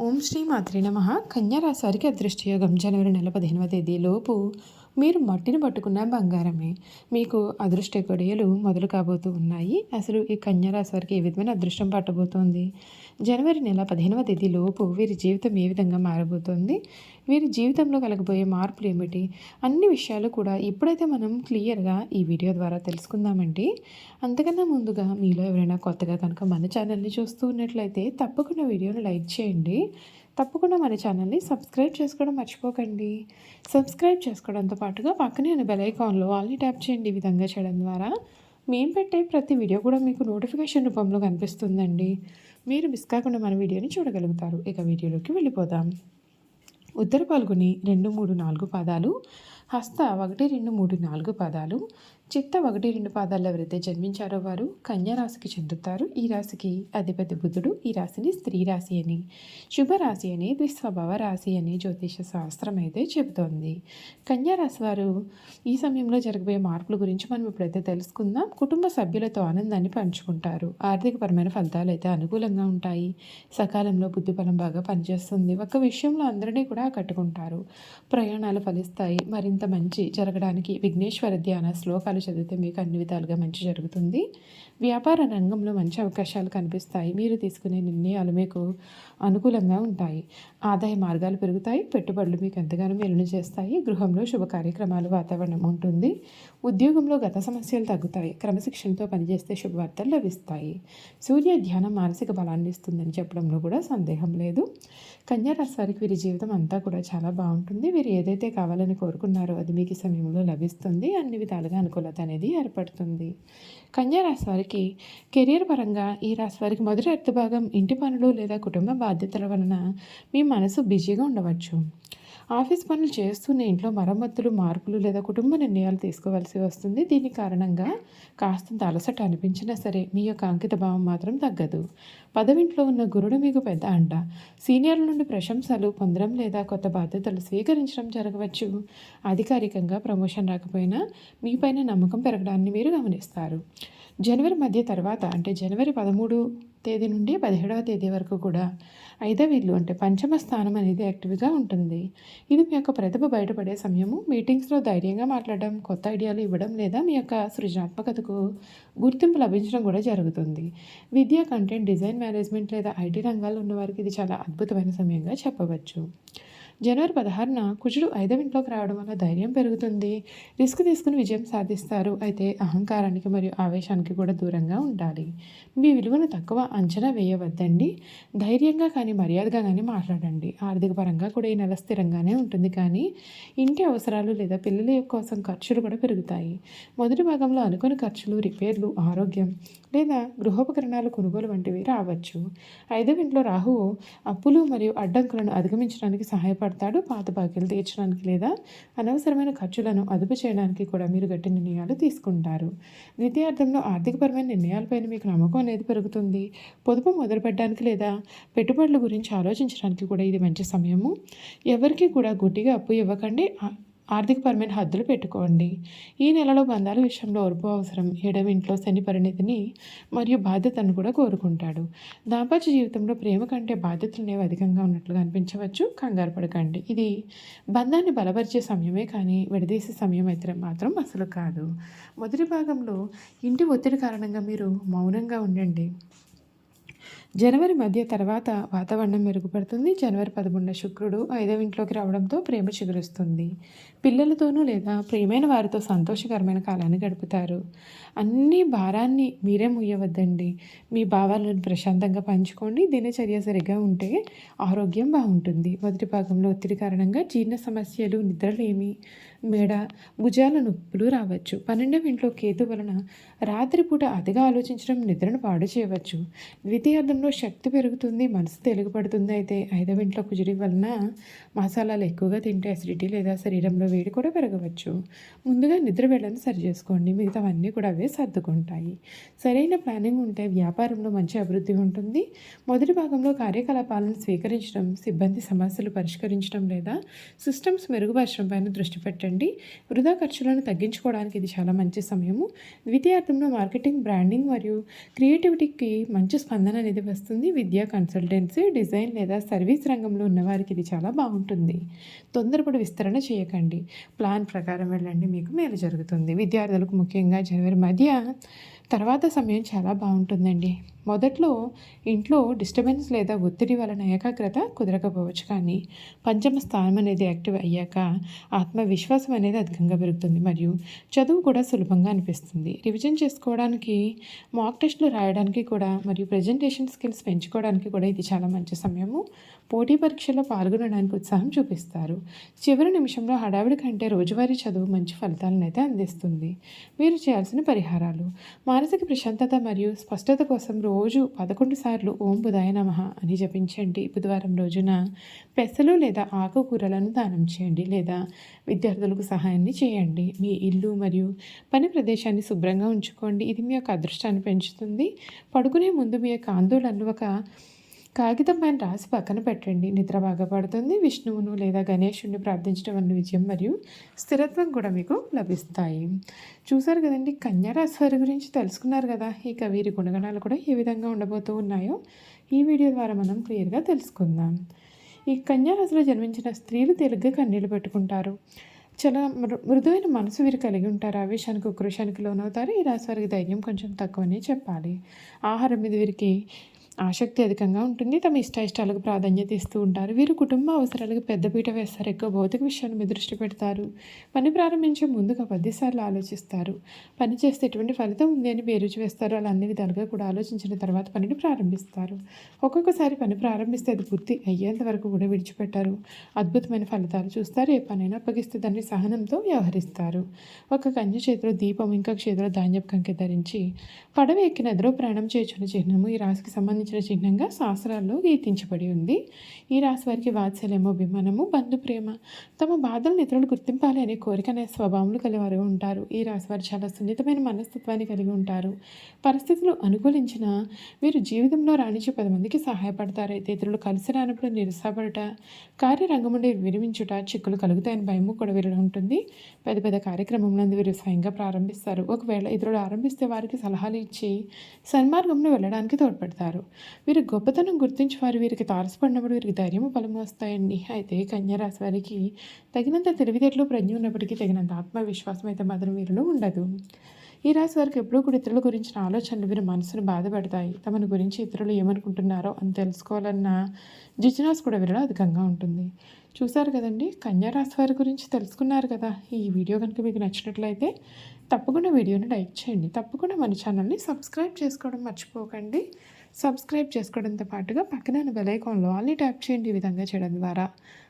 ఓం శ్రీ మాత్రి నమ. కన్యారాశివారికి అదృష్టయోగం. జనవరి నెల పదిహేనవ తేదీలోపు మీరు మట్టిని పట్టుకున్న బంగారమే. మీకు అదృష్ట గొడవలు మొదలు కాబోతూ ఉన్నాయి. అసలు ఈ కన్యారాశి వారికి ఏ విధమైన అదృష్టం పట్టబోతోంది? జనవరి నెల పదిహేనవ తేదీ లోపు వీరి జీవితం ఏ విధంగా మారబోతోంది? వీరి జీవితంలో కలగబోయే మార్పులు ఏమిటి? అన్ని విషయాలు కూడా ఇప్పుడైతే మనం క్లియర్గా ఈ వీడియో ద్వారా తెలుసుకుందామండి. అంతకన్నా ముందుగా మీలో ఎవరైనా కొత్తగా కనుక మన ఛానల్ని చూస్తూ ఉన్నట్లయితే తప్పకుండా వీడియోని లైక్ చేయండి. తప్పకుండా మన ఛానల్ని సబ్స్క్రైబ్ చేసుకోవడం మర్చిపోకండి. సబ్స్క్రైబ్ చేసుకోవడంతో పాటుగా పక్కనే ఉన్న బెల్ ఐకాన్లో ఆల్ని ట్యాప్ చేయండి ఈ విధంగా చేయడం ద్వారా. మేము పెట్టే ప్రతి వీడియో కూడా మీకు నోటిఫికేషన్ రూపంలో కనిపిస్తుందండి. మీరు మిస్ కాకుండా మన వీడియోని చూడగలుగుతారు. ఇక వీడియోలోకి వెళ్ళిపోదాం. ఉత్తర పాల్గొని రెండు మూడు నాలుగు పాదాలు హస్త ఒకటి రెండు మూడు నాలుగు పాదాలు చిత్త ఒకటి రెండు పాదాల్లో ఎవరైతే జన్మించారో వారు కన్యా రాశికి చెందుతారు. ఈ రాశికి అధిపతి బుధుడు ఈ రాశిని స్త్రీ రాశి అని శుభరాశి అని ద్విస్వభావ రాశి అని జ్యోతిష శాస్త్రం అయితే చెబుతోంది. కన్యారాశి వారు ఈ సమయంలో జరగబోయే మార్పుల గురించి మనం ఇప్పుడైతే తెలుసుకుందాం. కుటుంబ సభ్యులతో ఆనందాన్ని పంచుకుంటారు. ఆర్థికపరమైన ఫలితాలు అయితే అనుకూలంగా ఉంటాయి. సకాలంలో బుద్ధి బలం బాగా పనిచేస్తుంది. ఒక విషయంలో అందరినీ కూడా కట్టుకుంటారు ప్రయాణాలు ఫలిస్తాయి. మరింత మంచి జరగడానికి విఘ్నేశ్వర ధ్యాన శ్లోకాలు పుస్తకాలు చదివితే మీకు అన్ని విధాలుగా మంచి జరుగుతుంది. వ్యాపార రంగంలో మంచి అవకాశాలు కనిపిస్తాయి. మీరు తీసుకునే నిర్ణయాలు మీకు అనుకూలంగా ఉంటాయి. ఆదాయ మార్గాలు పెరుగుతాయి. పెట్టుబడులు మీకు ఎంతగానో మేలును చేస్తాయి. గృహంలో శుభ కార్యక్రమాలు వాతావరణం ఉంటుంది. ఉద్యోగంలో గత సమస్యలు తగ్గుతాయి. క్రమశిక్షణతో పనిచేస్తే శుభవార్తలు లభిస్తాయి. సూర్య ధ్యానం మానసిక బలాన్ని ఇస్తుందని చెప్పడంలో కూడా సందేహం లేదు. కన్యారాశి వారికి వీరి జీవితం అంతా కూడా చాలా బాగుంటుంది. వీరు ఏదైతే కావాలని కోరుకున్నారో అది మీకు సమయంలో లభిస్తుంది. అన్ని విధాలుగా అనుకూలత అనేది ఏర్పడుతుంది. కన్యారాశి వారికి కెరియర్ పరంగా ఈ రాశి వారికి మొదటి అర్థభాగం ఇంటి పనులు లేదా కుటుంబ బాధ్యతల వలన మీ మనసు బిజీగా ఉండవచ్చు. ఆఫీస్ పనులు చేస్తూనే ఇంట్లో మరమ్మతులు మార్పులు లేదా కుటుంబ నిర్ణయాలు తీసుకోవాల్సి వస్తుంది. దీని కారణంగా కాస్తంత అలసట అనిపించినా సరే మీ యొక్క అంకిత భావం మాత్రం తగ్గదు. పదవింట్లో ఉన్న గురుడు మీకు పెద్ద అంట సీనియర్ల నుండి ప్రశంసలు పొందడం లేదా కొత్త బాధ్యతలు స్వీకరించడం జరగవచ్చు. అధికారికంగా ప్రమోషన్ రాకపోయినా మీపైన నమ్మకం పెరగడాన్ని మీరు గమనిస్తారు. జనవరి మధ్య తర్వాత అంటే జనవరి పదమూడు తేదీ నుండి పదిహేడవ తేదీ వరకు కూడా ఐదవ ఇల్లు అంటే పంచమ స్థానం అనేది యాక్టివ్గా ఉంటుంది. ఇది మీ యొక్క ప్రతిభ బయటపడే సమయము. మీటింగ్స్లో ధైర్యంగా మాట్లాడడం కొత్త ఐడియాలు ఇవ్వడం లేదా మీ యొక్క సృజనాత్మకతకు గుర్తింపు లభించడం కూడా జరుగుతుంది. విద్య కంటెంట్ డిజైన్ మేనేజ్మెంట్ లేదా ఐటీ రంగాల్లో ఉన్న వారికి ఇది చాలా అద్భుతమైన సమయంగా చెప్పవచ్చు. జనవరి పదహారున కుజుడు ఐదవ ఇంట్లోకి రావడం వల్ల ధైర్యం పెరుగుతుంది. రిస్క్ తీసుకుని విజయం సాధిస్తారు. అయితే అహంకారానికి మరియు ఆవేశానికి కూడా దూరంగా ఉండాలి. మీ విలువను తక్కువ అంచనా వేయవద్దండి. ధైర్యంగా కానీ మర్యాదగా కానీ మాట్లాడండి. ఆర్థిక పరంగా కూడా ఈ నెల స్థిరంగానే ఉంటుంది. కానీ ఇంటి అవసరాలు లేదా పిల్లల కోసం ఖర్చులు కూడా పెరుగుతాయి. మొదటి భాగంలో అనుకుని ఖర్చులు రిపేర్లు ఆరోగ్యం లేదా గృహోపకరణాలు కొనుగోలు వంటివి రావచ్చు. ఐదవ ఇంట్లో రాహువు అప్పులు మరియు అడ్డంకులను అధిగమించడానికి పడతాడు పాత బాకీలు తీర్చడానికి లేదా అనవసరమైన ఖర్చులను అదుపు చేయడానికి కూడా మీరు గట్టి నిర్ణయాలు తీసుకుంటారు. ద్వితీయార్థంలో ఆర్థికపరమైన నిర్ణయాలపైన మీకు నమ్మకం అనేది పెరుగుతుంది. పొదుపు మొదలుపెట్టడానికి లేదా పెట్టుబడుల గురించి ఆలోచించడానికి కూడా ఇది మంచి సమయము. ఎవరికి కూడా గుడ్డిగా అప్పు ఇవ్వకండి. ఆర్థికపరమైన హద్దులు పెట్టుకోండి. ఈ నెలలో బంధాల విషయంలో ఓర్పు అవసరం. ఏడవింట్లో శని పరిణితిని మరియు బాధ్యతను కూడా కోరుకుంటాడు. దాంపత్య జీవితంలో ప్రేమ కంటే బాధ్యతలనేవి అధికంగా ఉన్నట్లుగా అనిపించవచ్చు. కంగారు పడకండి. ఇది బంధాన్ని బలపరిచే సమయమే కానీ విడదీసే సమయం అయితే మాత్రం అసలు కాదు. మొదటి భాగంలో ఇంటి ఒత్తిడి కారణంగా మీరు మౌనంగా ఉండండి. జనవరి మధ్య తర్వాత వాతావరణం మెరుగుపడుతుంది. జనవరి పదకొండున శుక్రుడు ఐదవ ఇంట్లోకి రావడంతో ప్రేమ చిగురుస్తుంది. పిల్లలతోనూ లేదా ప్రియమైన వారితో సంతోషకరమైన కాలాన్ని గడుపుతారు. అన్ని భారాన్ని మీరే ముయ్యవద్దండి మీ భావాలను ప్రశాంతంగా పంచుకోండి. దినచర్య సరిగా ఉంటే ఆరోగ్యం బాగుంటుంది. మొదటి భాగంలో ఒత్తిడి కారణంగా జీర్ణ సమస్యలు నిద్రలేమి మెడ భుజాల నొప్పులు రావచ్చు. పన్నెండవ ఇంట్లో కేతు వలన రాత్రిపూట అతిగా ఆలోచించడం నిద్రను పాడు చేయవచ్చు. ద్వితీయార్థంలో శక్తి పెరుగుతుంది మనసు తెలుగుపడుతుంది. అయితే ఐదవ ఇంట్లో కుజుడి వలన మసాలాలు ఎక్కువగా తింటే అసిడిటీ లేదా శరీరంలో వేడి కూడా పెరగవచ్చు. ముందుగా నిద్ర వెళ్ళని సరి చేసుకోండి. మిగతావన్నీ కూడా అవే సర్దుకుంటాయి. సరైన ప్లానింగ్ ఉంటే వ్యాపారంలో మంచి అభివృద్ధి ఉంటుంది. మొదటి భాగంలో కార్యకలాపాలను స్వీకరించడం సిబ్బంది సమస్యలు పరిష్కరించడం లేదా సిస్టమ్స్ మెరుగుపరచడం పైన దృష్టి పెట్టండి. చేయండి. వృధా ఖర్చులను తగ్గించుకోవడానికి ఇది చాలా మంచి సమయము. ద్వితీయార్థంలో మార్కెటింగ్ బ్రాండింగ్ మరియు క్రియేటివిటీకి మంచి స్పందన అనేది వస్తుంది. విద్యా కన్సల్టెన్సీ డిజైన్ లేదా సర్వీస్ రంగంలో ఉన్నవారికి ఇది చాలా బాగుంటుంది. తొందరపడి విస్తరణ చేయకండి. ప్లాన్ ప్రకారం వెళ్ళండి. మీకు మేలు జరుగుతుంది. విద్యార్థులకు ముఖ్యంగా జనవరి మధ్య తర్వాత సమయం చాలా బాగుంటుందండి. మొదట్లో ఇంట్లో డిస్టర్బెన్స్ లేదా ఒత్తిడి వలన ఏకాగ్రత కుదరకపోవచ్చు కానీ పంచమ స్థానం అనేది యాక్టివ్ అయ్యాక ఆత్మవిశ్వాసం అనేది అధికంగా పెరుగుతుంది మరియు చదువు కూడా సులభంగా అనిపిస్తుంది. రివిజన్ చేసుకోవడానికి మాక్ టెస్ట్లు రాయడానికి కూడా మరియు ప్రజెంటేషన్ స్కిల్స్ పెంచుకోవడానికి కూడా ఇది చాలా మంచి సమయము. పోటీ పరీక్షలో పాల్గొనడానికి ఉత్సాహం చూపిస్తారు. చివరి నిమిషంలో హడావిడి కంటే రోజువారీ చదువు మంచి ఫలితాలను అయితే అందిస్తుంది. మీరు చేయాల్సిన పరిహారాలు మానసిక ప్రశాంతత మరియు స్పష్టత కోసం రోజు పదకొండు సార్లు ఓం బుధాయ నమ అని జపించండి. బుధవారం రోజున పెసలు లేదా ఆకుకూరలను దానం చేయండి లేదా విద్యార్థులకు సహాయాన్ని చేయండి. మీ ఇల్లు మరియు పని ప్రదేశాన్ని శుభ్రంగా ఉంచుకోండి. ఇది మీ యొక్క అదృష్టాన్ని పెంచుతుంది. పడుకునే ముందు మీ యొక్క ఆందోళనలు ఒక కాగితం పైన రాసి పక్కన పెట్టండి. నిద్ర బాగా పడుతుంది. విష్ణువును లేదా గణేషుని ప్రార్థించడం వల్ల విజయం మరియు స్థిరత్వం కూడా మీకు లభిస్తాయి. చూసారు కదండి కన్యారాశి వారి గురించి తెలుసుకున్నారు కదా. ఇక వీరి గుణగణాలు కూడా ఏ విధంగా ఉండబోతూ ఉన్నాయో ఈ వీడియో ద్వారా మనం క్లియర్గా తెలుసుకుందాం. ఈ కన్యారాశిలో జన్మించిన స్త్రీలు తెలుగ్గా కన్నీళ్ళు పెట్టుకుంటారు. చాలా మృ మృదువైన మనసు వీరు కలిగి ఉంటారు. ఆవేశానికి ఉక్రోషానికి లోనవుతారు. ఈ రాశి వారికి ధైర్యం కొంచెం తక్కువనే చెప్పాలి. ఆహారం మీద వీరికి ఆసక్తి అధికంగా ఉంటుంది. తమ ఇష్ట ఇష్టాలకు ప్రాధాన్యత ఇస్తూ ఉంటారు. వీరు కుటుంబ అవసరాలకు పెద్దపీట వేస్తారు. ఎక్కువ భౌతిక విషయాల మీద దృష్టి పెడతారు. పని ప్రారంభించే ముందుగా పదిసార్లు ఆలోచిస్తారు. పని చేస్తే ఎటువంటి ఫలితం ఉంది అని బేరుచి వేస్తారు. అలా అన్ని విధాలుగా కూడా ఆలోచించిన తర్వాత పనిని ప్రారంభిస్తారు. ఒక్కొక్కసారి పని ప్రారంభిస్తే అది పూర్తి అయ్యేంత వరకు కూడా విడిచిపెట్టారు. అద్భుతమైన ఫలితాలు చూస్తారు. ఏ పనైనా అప్పగిస్తే దాన్ని సహనంతో వ్యవహరిస్తారు. ఒక కన్య చేతిలో దీపం ఇంకా చేతిలో ధాన్యపు కంకి ధరించి పడవ ఎక్కిన ఎదురో ప్రయాణం చేర్చున్న చిహ్నము ఈ రాశికి సంబంధించి సంబంధించిన చిహ్నంగా శాస్త్రాల్లో గీతించబడి ఉంది. ఈ రాశి వారికి వాత్సల్యము అభిమానము బంధు ప్రేమ తమ బాధలను ఇతరులు గుర్తింపాలి అనే కోరిక అనే స్వభావములు కలివారు ఉంటారు. ఈ రాశి వారు చాలా సున్నితమైన మనస్తత్వాన్ని కలిగి ఉంటారు. పరిస్థితులు అనుకూలించిన వీరు జీవితంలో రాణించి పది మందికి సహాయపడతారు. అయితే ఇతరులు కలిసి రానప్పుడు నిరుసాపడట కార్యరంగం నుండి విరమించుట చిక్కులు కలుగుతాయని భయము కూడా వీరిలో ఉంటుంది. పెద్ద పెద్ద కార్యక్రమంలో వీరు స్వయంగా ప్రారంభిస్తారు. ఒకవేళ ఇతరులు ఆరంభిస్తే వారికి సలహాలు ఇచ్చి సన్మార్గంలో వెళ్ళడానికి తోడ్పడతారు. వీరి గొప్పతనం గుర్తించి వారు వీరికి తారసపడినప్పుడు వీరికి ధైర్యము బలము వస్తాయండి. అయితే కన్యారాశి వారికి తగినంత తెలివితేటలు ప్రజ్ఞ ఉన్నప్పటికీ తగినంత ఆత్మవిశ్వాసం అయితే మాత్రం వీరిలో ఉండదు. ఈ రాశి వారికి ఎప్పుడూ కూడా ఇతరుల గురించిన ఆలోచనలు వీరి మనసును బాధపడతాయి తమను గురించి ఇతరులు ఏమనుకుంటున్నారో అని తెలుసుకోవాలన్న జిజ్ఞాస్ కూడా వీరిలో అధికంగా ఉంటుంది. చూసారు కదండి? కన్యారాశి వారి గురించి తెలుసుకున్నారు కదా? ఈ వీడియో కనుక మీకు నచ్చినట్లయితే తప్పకుండా వీడియోని లైక్ చేయండి. తప్పకుండా మన ఛానల్ని సబ్స్క్రైబ్ చేసుకోవడం మర్చిపోకండి. సబ్స్క్రైబ్ చేసుకోవడంతో పాటుగా పక్కన బెలైకాన్లో ఆల్ని ట్యాప్ చేయండి. ఈ విధంగా చేయడం ద్వారా